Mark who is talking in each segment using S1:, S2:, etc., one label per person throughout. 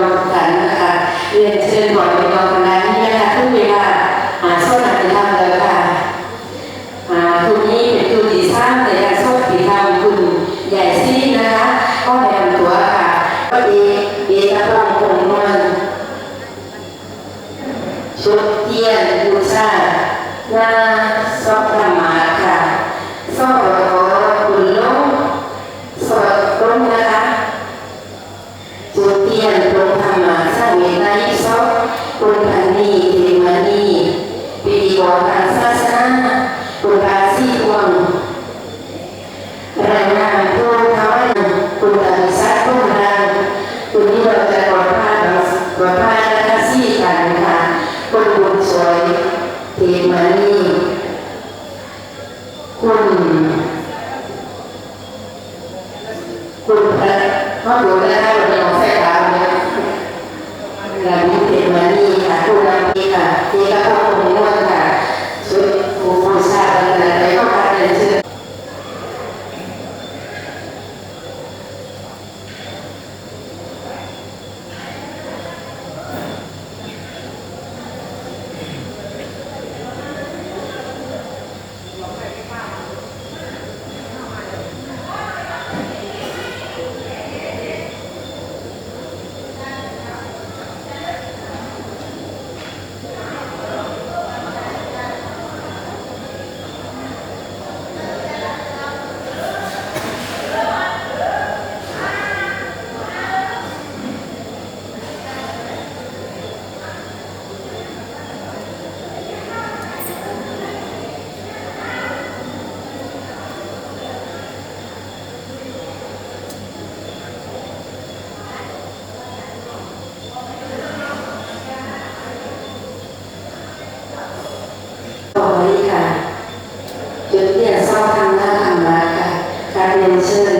S1: 都散开眼前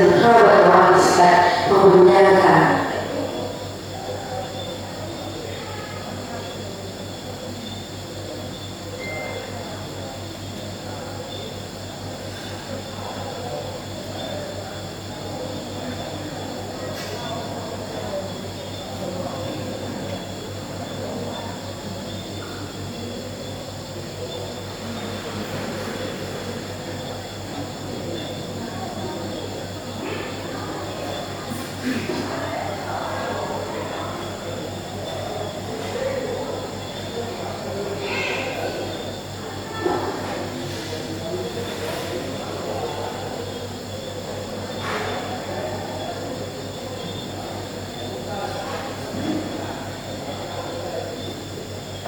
S1: and her and all this, but we would never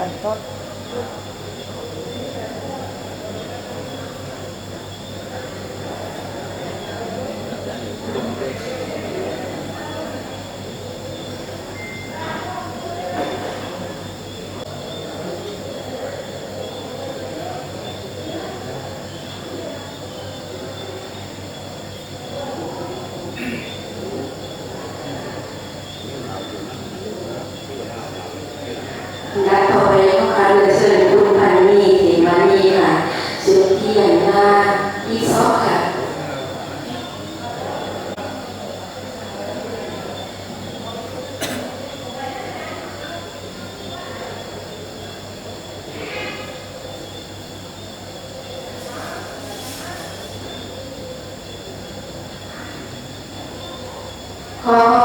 S1: Yang. 아.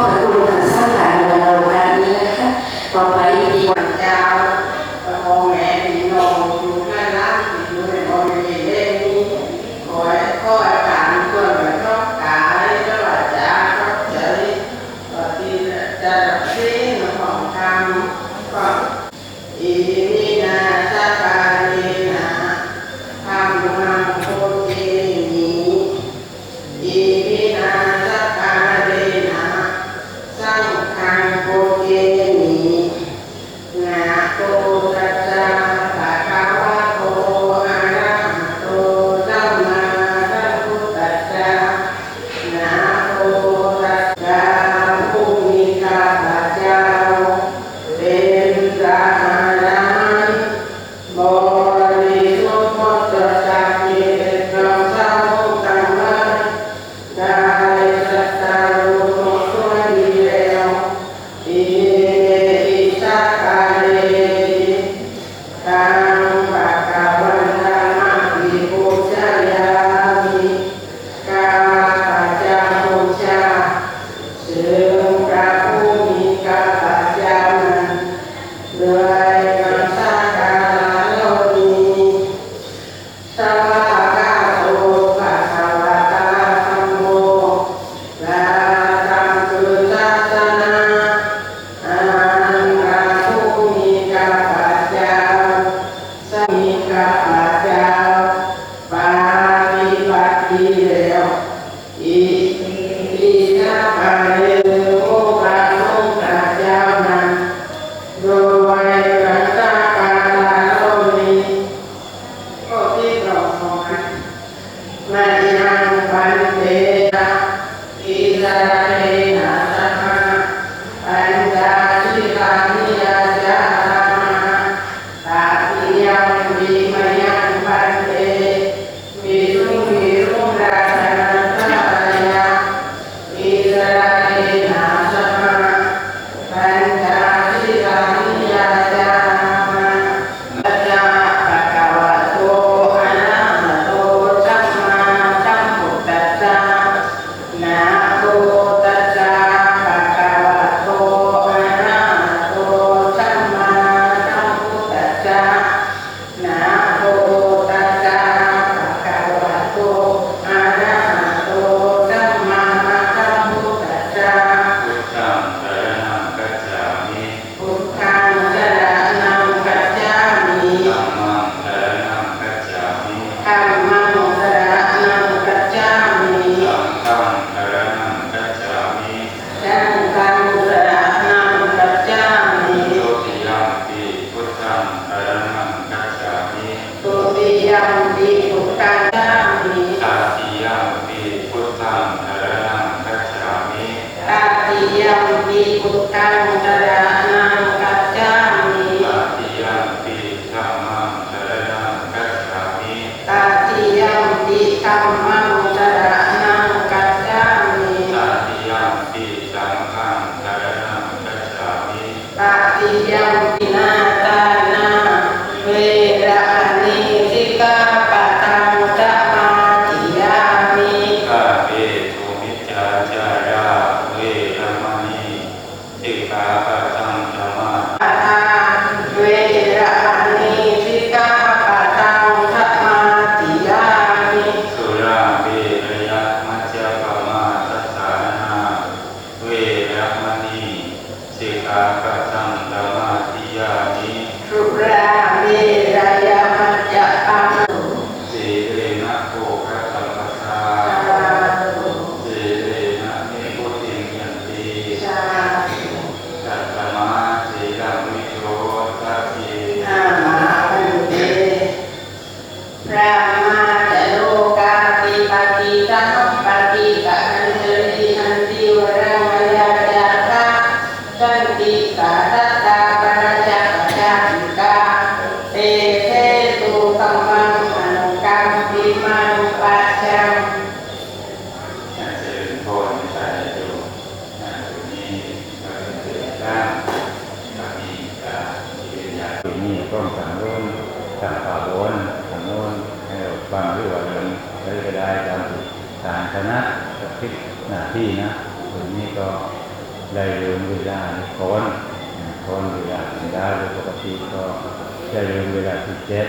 S1: ได้เรียนเวลาที่
S2: เจ็ด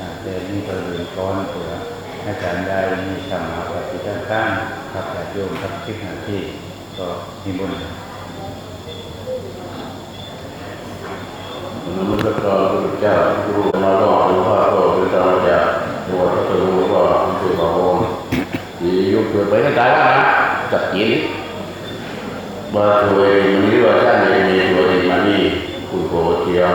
S2: นะ
S3: แต่นี่ก็เรียนคอนเพื่อให้การได้มีธรรมะปฏิบัติตั้งครับแต่โยมครับคิดหน้าที่ก็นิมนต์
S4: นมัสการพระเจ้ารู้มาล่อหรือว่าก็เป็นธรรมดาตัวก็จะรู้ว่ามันคือพระองค์ที่ยุคเกิดไปก็ตายแล้วนะจับกินบาตัวเองมันนี่ว่าท่านเองมีตัวเองมันนี่คุณโกเทียม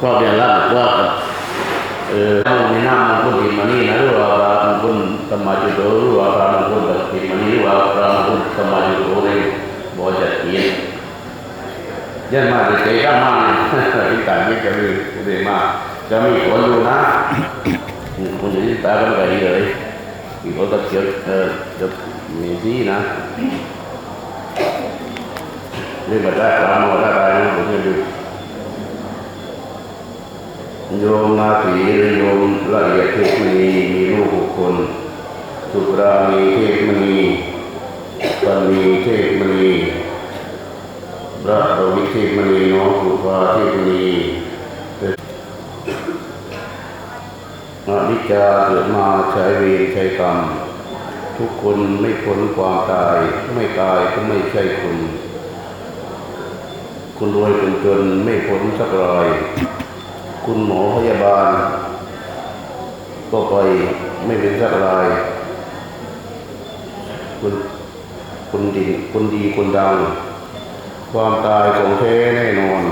S4: กับไม่รู้เลยนะนี่ก็บอกเสียนะเอบอกแจ้งไม่เดียวผมไม่แจ้งไปโดยเลยจะไปเที่ยวนั่งที่บ้านผมนะผมบอกคุณเมย์ช่วยไปเดียวดีใจคุณครอบเรียนรับว่าเออต้องมีน้ำมันคุณกินมานี่นะหรือว่ามันคุณสมาจุโตหรือว่ามันคุณกินมานี่หรือว่ามันคุณสมาจุโตเลยบอกจะกินยันมาเด็กๆก็มาที่ต่างนี่จะมีเด็กมาจะมีคนอยู่นะคนอยู่ที่ตากันไปเลยอีกคนก็เกี่ยวเออจะมีที่นะเรื่องมาได้ตามมาได้ไปนะผมจะดู โยมาผีหรือโยมละเอียดเทพมณีมีลูกหกคนสุรามีเทพมณีปันมีเทพมณีราชวิเทพมณีน้องสุภาเทพมณีอวิจาเกิดมาใช้เวรใช้กรรม ทุกคนไม่พ้นความตายไม่ตายก็ไม่ใช่คุณคุณรวยคนจนไม่พ้นสักรอย คุณหมอพยาบาล ก็ไปไม่เป็นสักรายคุณคนดีคนดีคนดัง ความตายของแท้แน่นอน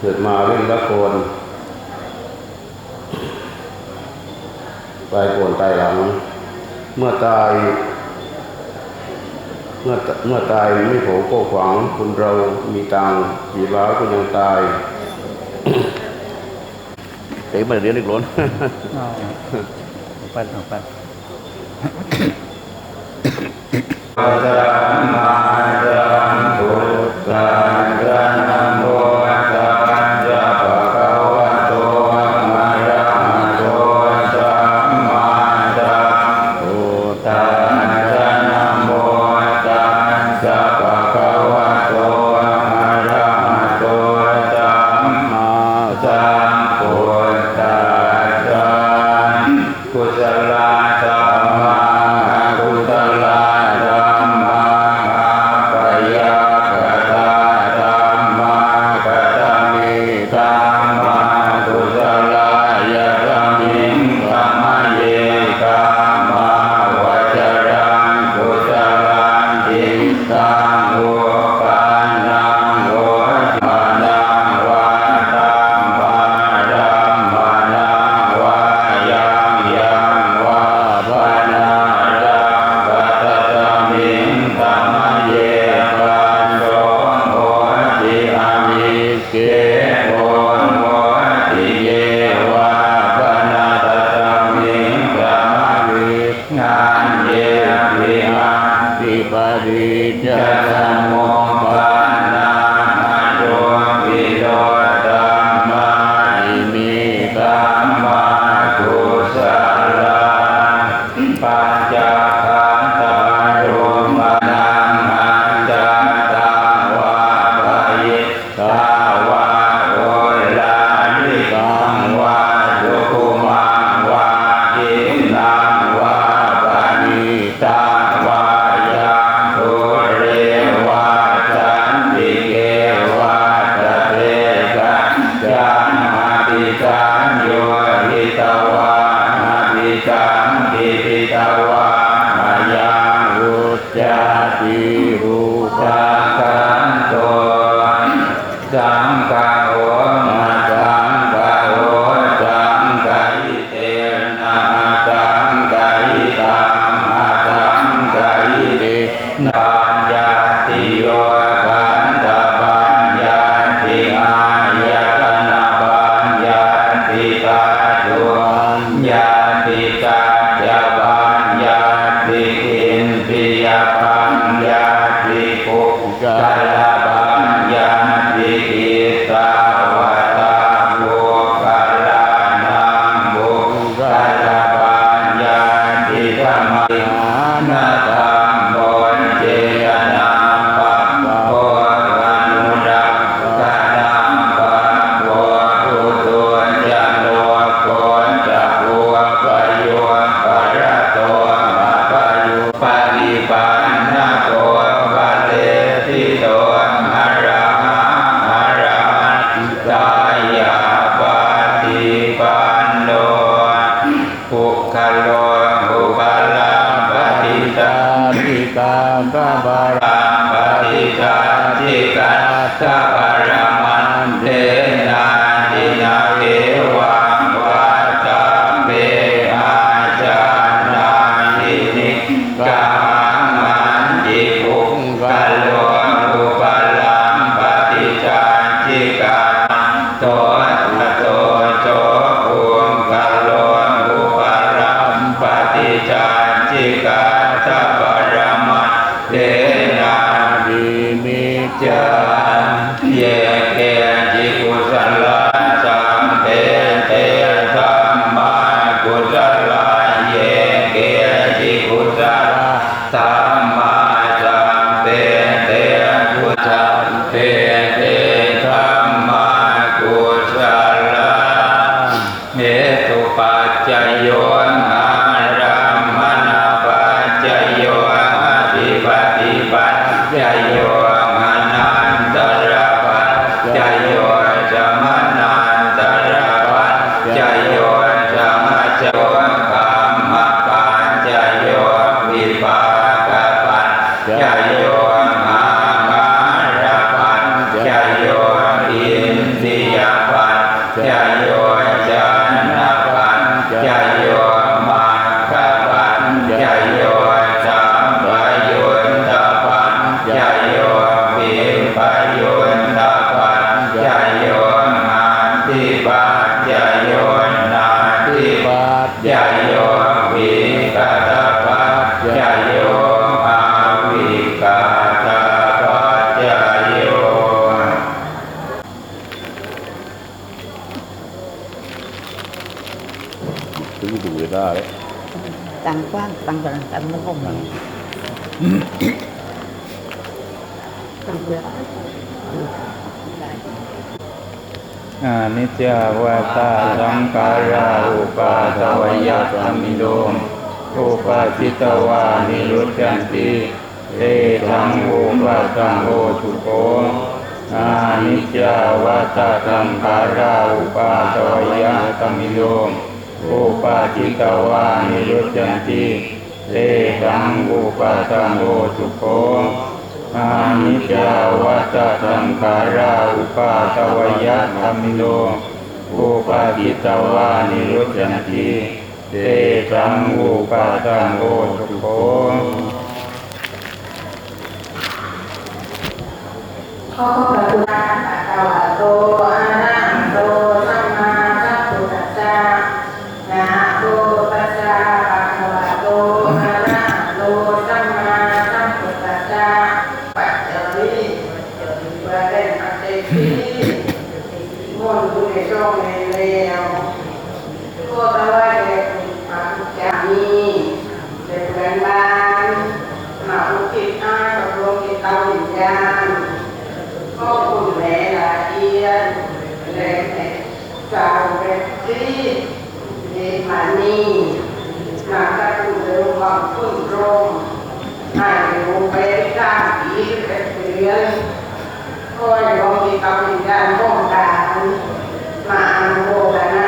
S4: เกิดมาเล่นละครตายก่อนตายหลัง เมื่อตาย เมื่อเมื่อตายไม่โผก็ขวังคนเรามีตังกี่ล้าก็ยังตาย Thế mà đến được luôn. Phần, phần. ัน
S3: เยอ
S5: ภิวาสิปริจสมุ ใจโย ได้ต่างกว้างต่างต่างต่างมังมอานิจจาวาตา
S3: สังขาราอุปาทวยะธรรมิโดมอุปาจิตวานิรุตจันติเตทังอุปาตังโอชุโกอานิจจาวาตาสังการาอุปาทวยะธรรมิโดม อุปาจิตวานิยุจันติเตตังอุปาตังโอจุโคอานิจาวัตสังขาราอุปาตวยะธรรมิโลอุปาจิตวานิรุจันติเตตังอุปาตังโอจุโค
S2: ข้อพระคุณาตาวโตอานังโตสัม ก็คุณแม่ลาเอียนแรงแห่งสาวแรงซีเมานีมาตะคุณเรื่องความคุณตรงหายรูไปสร้างอีเป็นเรือนกยังกำลักา
S3: รป้องกันมาอ่านโบกันนะ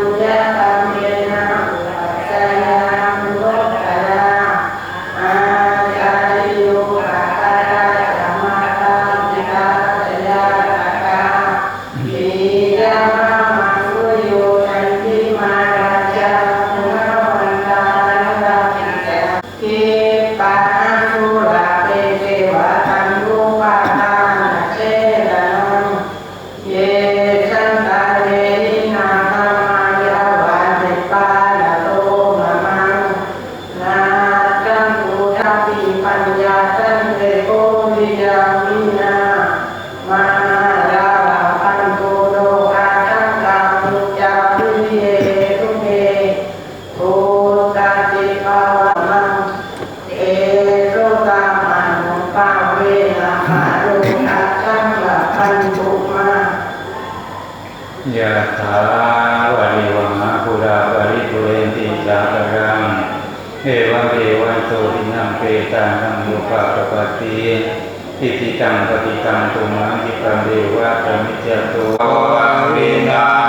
S3: ปัสสีอิติตังปฏิตัง
S2: ตุม
S6: หังคิปังเดวะตมิจตุวังวินา